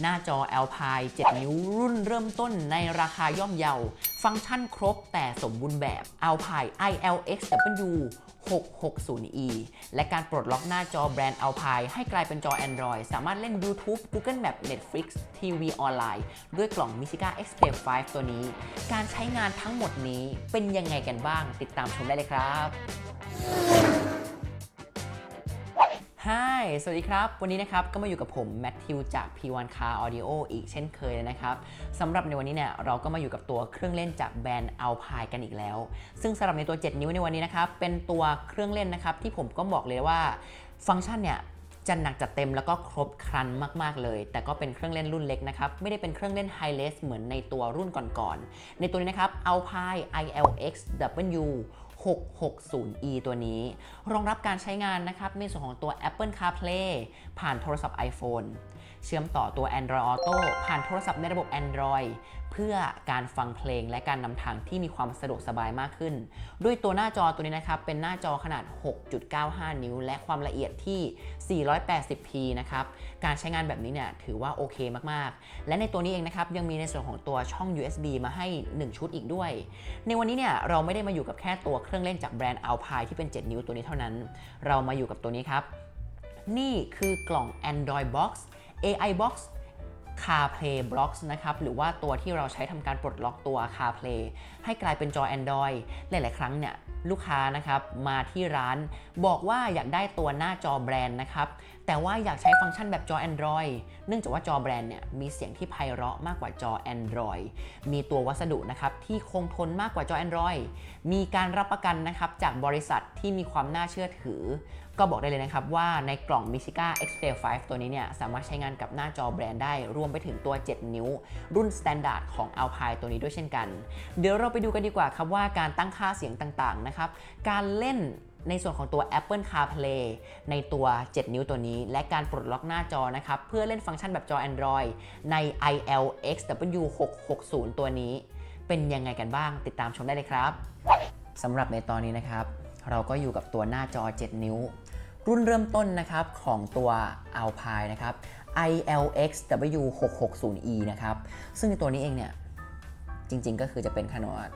หน้าจอ Alpine 7 นิ้วรุ่นเริ่มต้นในราคาย่อมเยา ฟังก์ชันครบแต่สมบูรณ์แบบ Alpine ILXW 660e และการปลดล็อกหน้าจอแบรนด์ Alpine ให้กลายเป็นจอ Android สามารถเล่น YouTube Google Map Netflix ทีวีออนไลน์ ด้วยกล่อง Musica x p e r 5ตัวนี้ การใช้งานทั้งหมดนี้เป็นยังไงกันบ้าง ติดตามชมได้เลยครับ ฮายสวัสดีครับ วันนี้นะครับก็มาอยู่กับผมแมทธิวจาก P1 Car Audio อีกเช่นเคยเลยนะครับสำหรับในวันนี้เนี่ยเราก็มาอยู่กับตัวเครื่องเล่นจากแบรนด์ Alpine กันอีกแล้ว ซึ่งสำหรับในตัว 7 นิ้วในวันนี้นะครับเป็นตัวเครื่องเล่นนะครับที่ผมก็บอกเลยว่าฟังก์ชันเนี่ยจะหนักจัดเต็มแล้วก็ครบครันมากๆเลย แต่ก็เป็นเครื่องเล่นรุ่นเล็กนะครับ ไม่ได้เป็นเครื่องเล่นไฮเลสเหมือนในตัวรุ่นก่อนๆ ในตัวนี้นะครับ Alpine ILXW 660e ตัวนี้ รองรับการใช้งานนะครับในส่วนของตัว Apple CarPlay ผ่านโทรศัพท์ iPhone เชื่อมต่อตัว Android Auto ผ่านโทรศัพท์ในระบบ Android เพื่อการฟังเพลงและการนำทางที่มีความสะดวกสบายมากขึ้น ด้วยตัวหน้าจอตัวนี้นะครับ เป็นหน้าจอขนาด 6.95 นิ้ว และความละเอียดที่ 480p นะครับ การใช้งานแบบนี้เนี่ยถือว่าโอเคมากๆ และในตัวนี้เองนะครับ ยังมีในส่วนของตัวช่อง USB มาให้ 1 ชุดอีกด้วย ในวันนี้เนี่ยเราไม่ได้มาอยู่กับแค่ตัวเครื่องเล่นจากแบรนด์ Alpine ที่เป็น 7 นิ้วตัวนี้เท่านั้น เรามาอยู่กับตัวนี้ครับ นี่คือกล่อง Android Box AI Box CarPlay Box นะครับ หรือว่าตัวที่เราใช้ทำการปลดล็อกตัว CarPlay ให้กลายเป็นจอ Android หลาย ๆ ครั้งเนี่ยลูกค้านะครับมาที่ร้านบอกว่าอยากได้ตัวหน้าจอแบรนด์นะครับแต่ว่าอยากใช้ฟังก์ชันแบบจอ Android เนื่องจากว่าจอแบรนด์เนี่ยมีเสียงที่ไพเราะมากกว่าจอ Android มีตัววัสดุนะครับที่คงทนมากกว่าจอ Android มีการรับประกันนะครับจากบริษัทที่มีความน่าเชื่อถือ ก็บอกได้เลยนะครับว่าในกล่อง m i s i c a X-Trail 5ตัวนี้เนี่ยสามารถใช้งานกับหน้าจอแบรนด์ได้รวมไปถึงตัว 7 นิ้ว รุ่น Standard ของ Alpine ตัวนี้ด้วยเช่นกัน เดี๋ยวเราไปดูกันดีกว่าครับว่าการตั้งค่าเสียงต่างๆนะครับการเล่น ในส่วนของตัว Apple CarPlay ในตัว 7 นิ้วตัวนี้ และการปลดล็อกหน้าจอนะครับ เพื่อเล่นฟังก์ชันแบบจอ Android ใน ILXW660 ตัวนี้ เป็นยังไงกันบ้าง ติดตามชมได้เลยครับสำหรับในตอนนี้นะครับ เราก็อยู่กับตัวหน้าจอ 7 นิ้ว รุ่นเริ่มต้นนะครับของตัว Alpine นะครับ ILXW660e นะครับ ซึ่งในตัวนี้เองเนี่ย จริง ๆ ก็คือจะเป็นขนาด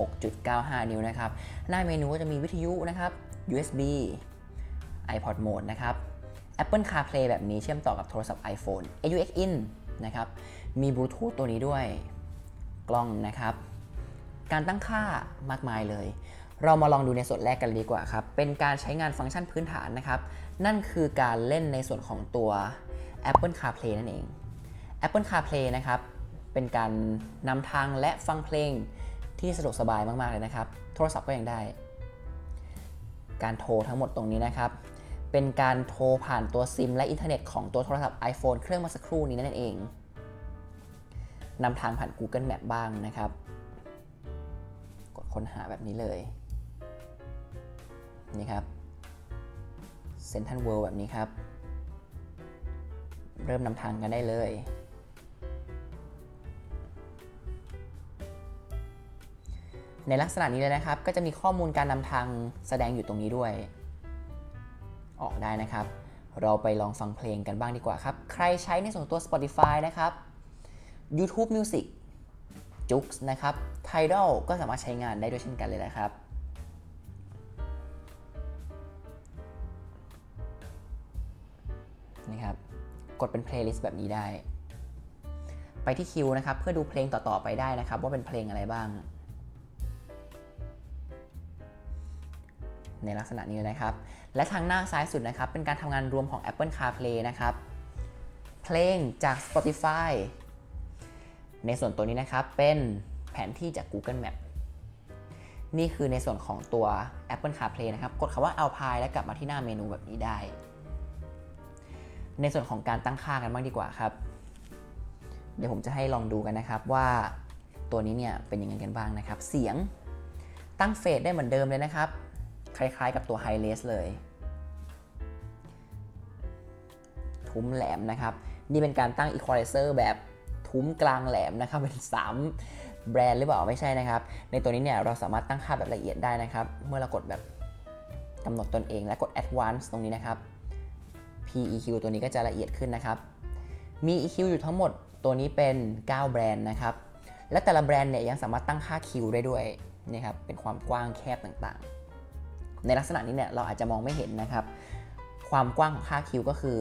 6.95 นิ้วนะครับ หน้าเมนูก็จะมีวิทยุนะครับ USB iPod Mode นะครับ Apple CarPlay แบบนี้เชื่อมต่อกับโทรศัพท์ iPhone AUX in นะครับ มีบลูทูธตัวนี้ด้วย กล้องนะครับ การตั้งค่ามากมายเลย เรามาลองดูในส่วนแรกกันดีกว่าครับ เป็นการใช้งานฟังก์ชันพื้นฐานนะครับ นั่นคือการเล่นในส่วนของตัว Apple CarPlay นั่นเอง Apple CarPlay นะครับ เป็นการนำทางและฟังเพลงที่สะดวกสบายมาก ๆ เลยนะครับ โทรศัพท์ก็ยังได้ การโทรทั้งหมดตรงนี้นะครับ เป็นการโทรผ่านตัวซิมและอินเทอร์เน็ตของตัวโทรศัพท์ iPhone เครื่องเมื่อสักครู่นี้นั่นเองนำทางผ่าน Google Map บ้างนะครับ กดค้นหาแบบนี้เลย นี่ครับ Central World แบบนี้ครับ เริ่มนำทางกันได้เลย ในลักษณะนี้เลยนะครับ ก็จะมีข้อมูลการนำทางแสดงอยู่ตรงนี้ด้วย ออกได้นะครับ เราไปลองฟังเพลงกันบ้างดีกว่าครับ ใครใช้ในส่วนตัว Spotify นะครับ YouTube Music j u x นะครับ Tidal ก็สามารถใช้งานได้ด้วยเช่นกันเลยนะครับนี่ครับ กดเป็น playlist แบบนี้ได้ ไปที่คิวนะครับ เพื่อดูเพลงต่อๆไปได้นะครับ ว่าเป็นเพลงอะไรบ้าง ในลักษณะนี้นะครับ และทางหน้าซ้ายสุดนะครับ เป็นการทำงานรวมของ Apple CarPlay นะครับ เพลงจาก Spotify ในส่วนตัวนี้นะครับเป็นแผนที่จาก Google Map นี่คือในส่วนของตัว Apple CarPlay นะครับ กดคำว่า Alpine แล้วกลับมาที่หน้าเมนูแบบนี้ได้ ในส่วนของการตั้งค่ากันบ้างดีกว่าครับ เดี๋ยวผมจะให้ลองดูกันนะครับว่าตัวนี้เนี่ยเป็นยังไงกันบ้างนะครับ เสียงตั้งเฟสได้เหมือนเดิมเลยนะครับ คล้ายๆกับตัว High Res เลย ทุ้มแหลมนะครับ นี่เป็นการตั้ง Equalizer แบบทุ้มกลางแหลมนะครับ เป็น 3 แบรนด์หรือเปล่าไม่ใช่นะครับ ในตัวนี้เนี่ยเราสามารถตั้งค่าแบบละเอียดได้นะครับ เมื่อเรากดแบบกำหนดตนเองและกด Advanced ตรงนี้นะครับ PEQ ตัวนี้ก็จะละเอียดขึ้นนะครับ มี EQ อยู่ทั้งหมดตัวนี้เป็น 9 แบรนด์นะครับ และแต่ละแบรนด์เนี่ยยังสามารถตั้งค่าคิวได้ด้วยนี่ครับ เป็นความกว้างแคบต่างๆ ในลักษณะนี้เนี่ยเราอาจจะมองไม่เห็นนะครับ ความกว้างของค่าคิวก็คือ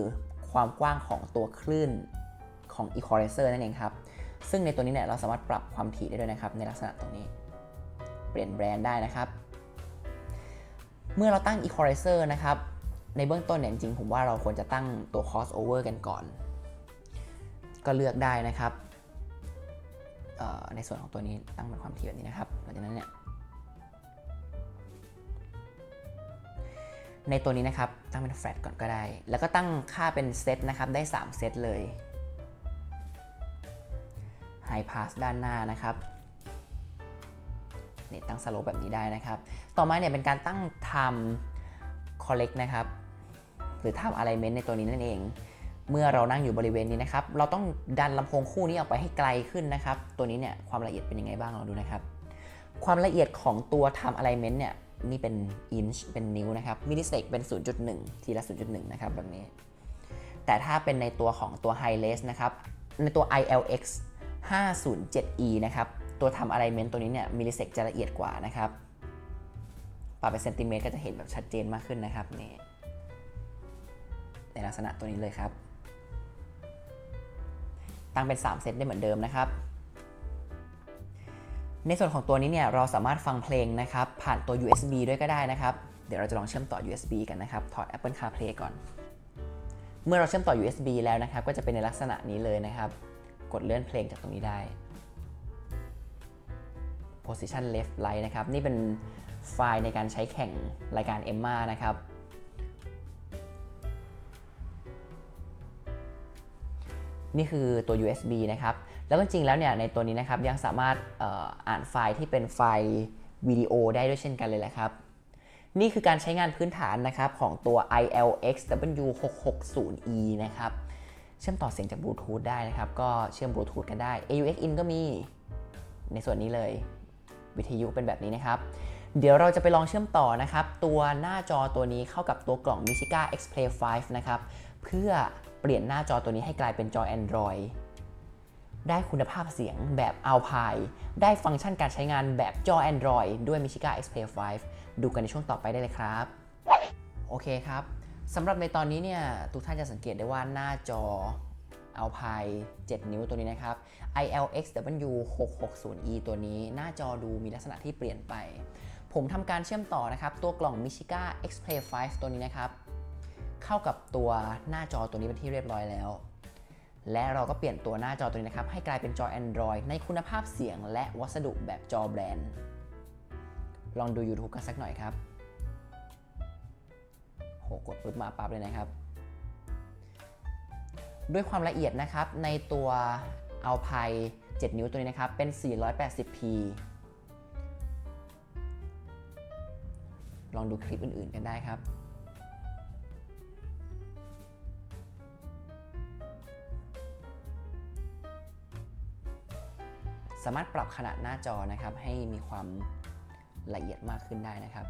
ความกว้างของตัวคลื่นของ equalizer นั่นเองครับ ซึ่งในตัวนี้เนี่ยเราสามารถปรับความถี่ได้ด้วยนะครับ ในลักษณะตรงนี้ เปลี่ยนแบรนด์ได้นะครับ เมื่อเราตั้ง equalizer นะครับ ในเบื้องต้นเนี่ยจริงผมว่าเราควรจะตั้งตัว crossover กันก่อน ก็เลือกได้นะครับในส่วนของตัวนี้ตั้งเป็นความถี่แบบนี้นะครับหลังจากนั้นเนี่ย ในตัวนี้นะครับ ตั้งเป็น flat ก่อนก็ได้ แล้วก็ตั้งค่าเป็นเซตนะครับ ได้3เซตเลย high pass ด้านหน้านะครับนี่ตั้ง slope แบบนี้ได้นะครับ ต่อมาเนี่ยเป็นการตั้ง time collect นะครับ หรือ time alignment ในตัวนี้นั่นเอง เมื่อเรานั่งอยู่บริเวณนี้นะครับ เราต้องดันลำโพงคู่นี้ออกไปให้ไกลขึ้นนะครับ ตัวนี้เนี่ยความละเอียดเป็นยังไงบ้างลองดูนะครับ ความละเอียดของตัว time alignment เนี่ย นี่เป็น inch เป็นนิ้วนะครับ millisecond เป็น 0.1 ทีละ 0.1 นะครับแบบนี้ แต่ถ้าเป็นในตัวของตัว high res นะครับ ในตัว ILX 507E นะครับ ตัวทำ alignment ตัวนี้เนี่ย millisecond จะละเอียดกว่านะครับปรับเป็นเซนติเมตรก็จะเห็นแบบชัดเจนมากขึ้นนะครับนี่ในลักษณะตัวนี้เลยครับ ตั้งเป็น 3 เซตได้เหมือนเดิมนะครับ ในส่วนของตัวนี้เนี่ยเราสามารถฟังเพลงนะครับผ่านตัว USB ด้วยก็ได้นะครับ เดี๋ยวเราจะลองเชื่อมต่อ USB กันนะครับ ถอด Apple CarPlay ก่อน เมื่อเราเชื่อมต่อ USB แล้วนะครับ ก็จะเป็นในลักษณะนี้เลยนะครับ กดเลื่อนเพลงจากตรงนี้ได้ position left right นะครับ นี่เป็นไฟล์ในการใช้แข่งรายการ Emma นะครับนี่คือตัว USB นะครับ แล้วก็จริงแล้วเนี่ยในตัวนี้นะครับยังสามารถอ่ออ่านไฟล์ที่เป็นไฟล์วิดีโอได้ด้วยเช่นกันเลยแหละครับ นี่คือการใช้งานพื้นฐานนะครับของตัว ILXW660E นะครับเชื่อมต่อเสียงจากบลูทูธได้นะครับ ก็เชื่อมบลูทูธกันได้ AUX in ก็มีในส่วนนี้เลย วิทยุเป็นแบบนี้นะครับ เดี๋ยวเราจะไปลองเชื่อมต่อนะครับ ตัวหน้าจอตัวนี้เข้ากับตัวกล่อง Musica X-Play 5 นะครับ เพื่อเปลี่ยนหน้าจอตัวนี้ให้กลายเป็นจอ Android ได้คุณภาพเสียงแบบ Alpine ได้ฟังก์ชันการใช้งานแบบจอ Android ด้วย Musica X-Play 5ดูกันในช่วงต่อไปได้เลยครับ โอเคครับสำหรับในตอนนี้เนี่ยทุกท่านจะสังเกตได้ว่าหน้าจอ Alpine 7 นิ้วตัวนี้นะครับ ILXW660E ตัวนี้หน้าจอดูมีลักษณะที่เปลี่ยนไป ผมทำการเชื่อมต่อนะครับ ตัวกล่อง Michiga X-Play 5ตัวนี้นะครับ เข้ากับตัวหน้าจอตัวนี้เป็นที่เรียบร้อยแล้ว และเราก็เปลี่ยนตัวหน้าจอตัวนี้นะครับ ให้กลายเป็นจอ Android ในคุณภาพเสียงและวัสดุแบบจอแบรนด์ ลองดู YouTube กันสักหน่อยครับ โห กดปุ๊บมาปั๊บเลยนะครับ ด้วยความละเอียดนะครับ ในตัว Alpine 7นิ้วตัวนี้นะครับ เป็น 480p ลองดูคลิปอื่นๆกันได้ครับ สามารถปรับขนาดหน้าจอนะครับให้มีความละเอียดมากขึ้นได้นะครับ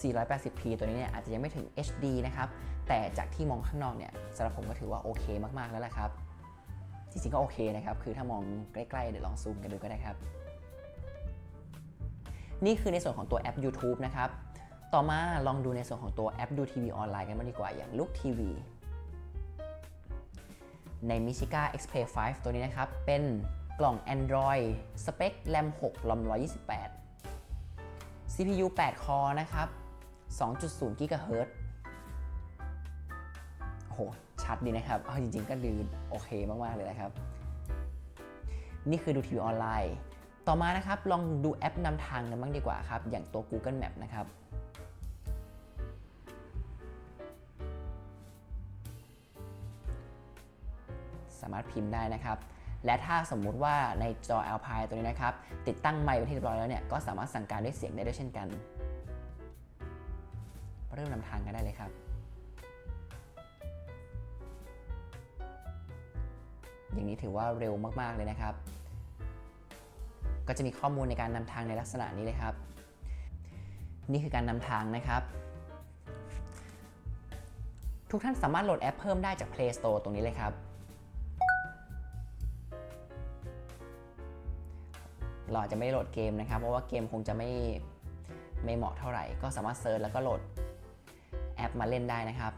480p ตัวนี้เนี่ยอาจจะยังไม่ถึง HD นะครับ แต่จากที่มองข้างนอกเนี่ยสำหรับผมก็ถือว่าโอเคมากๆแล้วแหละครับ จริงๆก็โอเคนะครับ คือถ้ามองใกล้ๆ เดี๋ยวลองซูมกันดูก็ได้ครับ นี่คือในส่วนของตัวแอป YouTube นะครับ ต่อมาลองดูในส่วนของตัวแอปดูทีวีออนไลน์กันบ้างดีกว่าอย่าง Look TV ใน Michiga X-Play 5 ตัวนี้นะครับ เป็นกล่อง Android สเปค RAM 6 ROM 128 CPU 8 คอนะครับ 2.0 GHz โอ้โห ชัดดีนะครับ เอาจริงๆ ก็ดูโอเคมาก ๆ เลยนะครับ นี่คือดูทีวีออนไลน์ ต่อมานะครับ ลองดูแอปนำทางกันบ้างดีกว่าครับ อย่างตัว Google Map นะครับ สามารถพิมพ์ได้นะครับ และถ้าสมมุติว่าในจอ Alpine ตัวนี้นะครับ ติดตั้งไมค์ไว้ที่เรียบร้อยแล้วเนี่ยก็สามารถสั่งการด้วยเสียงได้ด้วยเช่นกัน เริ่มนำทางกันได้เลยครับ อย่างนี้ถือว่าเร็วมากๆเลยนะครับ ก็จะมีข้อมูลในการนำทางในลักษณะนี้เลยครับ นี่คือการนำทางนะครับทุกท่านสามารถโหลดแอปเพิ่มได้จาก Play Store ตรงนี้เลยครับ เราอาจจะไม่โหลดเกมนะครับ เพราะว่าเกมคงจะไม่ไม่เหมาะเท่าไหร่ ก็สามารถเซิร์ชแล้วก็โหลดแอปมาเล่นได้นะครับ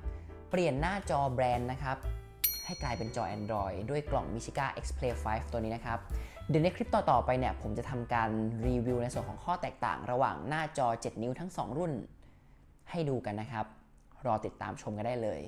เปลี่ยนหน้าจอแบรนด์นะครับ ให้กลายเป็นจอ Android ด้วยกล่อง Michiga X Play 5 ตัวนี้นะครับ เดี๋ยวในคลิปต่อ ๆ ไปเนี่ย ผมจะทำการรีวิวในส่วนของข้อแตกต่าง ระหว่างหน้าจอ 7 นิ้วทั้ง 2 รุ่นให้ดูกันนะครับ รอติดตามชมกันได้เลย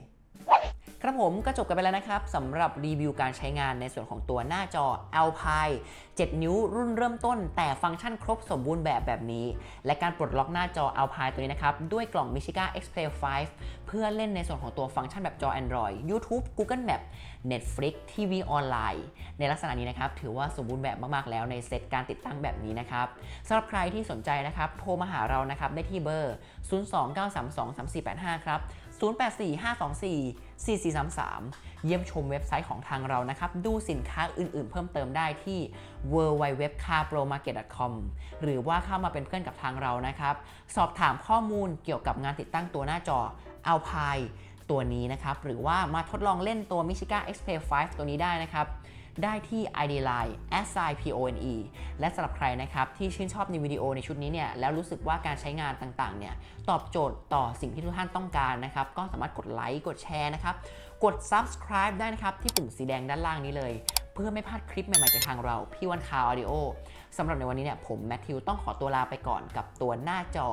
ครับผมก็จบกันไปแล้วนะครับสำหรับรีวิวการใช้งานในส่วนของตัวหน้าจอ Alpine 7 นิ้วรุ่นเริ่มต้น แต่ฟังก์ชันครบสมบูรณ์แบบแบบนี้ และการปลดล็อกหน้าจอ Alpine ตัวนี้นะครับ ด้วยกล่อง Michiga X Play 5 เพื่อเล่นในส่วนของตัวฟังก์ชันแบบจอ Android YouTube Google Map Netflix ทีวีออนไลน์ ในลักษณะนี้นะครับ ถือว่าสมบูรณ์แบบมาก ๆ แล้วในเซตการติดตั้งแบบนี้นะครับสำหรับใครที่สนใจนะครับโทรมาหาเรานะครับได้ที่เบอร์ 029323485 ครับ 0845244433 เยี่ยมชมเว็บไซต์ของทางเรานะครับ ดูสินค้าอื่นๆ เพิ่มเติมได้ที่ www.carpromarket.com หรือว่าเข้ามาเป็นเพื่อนกับทางเรานะครับ สอบถามข้อมูลเกี่ยวกับงานติดตั้งตัวหน้าจอ Alpine ตัวนี้นะครับ หรือว่ามาทดลองเล่นตัว Michiga X Play 5 ตัวนี้ได้นะครับ ได้ที่ ID Line s i p o n e และสำหรับใครนะครับที่ชื่นชอบในวิดีโอในชุดนี้เนี่ยแล้วรู้สึกว่าการใช้งานต่างๆเนี่ยตอบโจทย์ต่อสิ่งที่ทุกท่านต้องการนะครับก็สามารถกดไลค์กดแชร์นะครับกด subscribe ได้นะครับที่ปุ่มสีแดงด้านล่างนี้เลย เพื่อไม่พลาดคลิปใหม่ๆจากทางเรา พี่วันคาวออดิโอสำหรับในวันนี้เนี่ยผมแมทธิวต้องขอตัวลาไปก่อนกับตัวหน้าจอ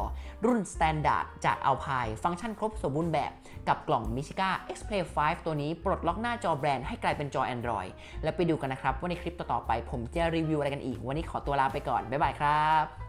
รุ่น Standard จาก Alpine ฟังก์ชันครบสมบูรณ์แบบกับกล่อง Michiga X Play 5 ตัวนี้ปลดล็อกหน้าจอแบรนด์ให้กลายเป็นจอ Android แล้วไปดูกันนะครับว่าในคลิปต่อๆไป ผมจะรีวิวอะไรกันอีก วันนี้ขอตัวลาไปก่อน บ๊ายบายครับ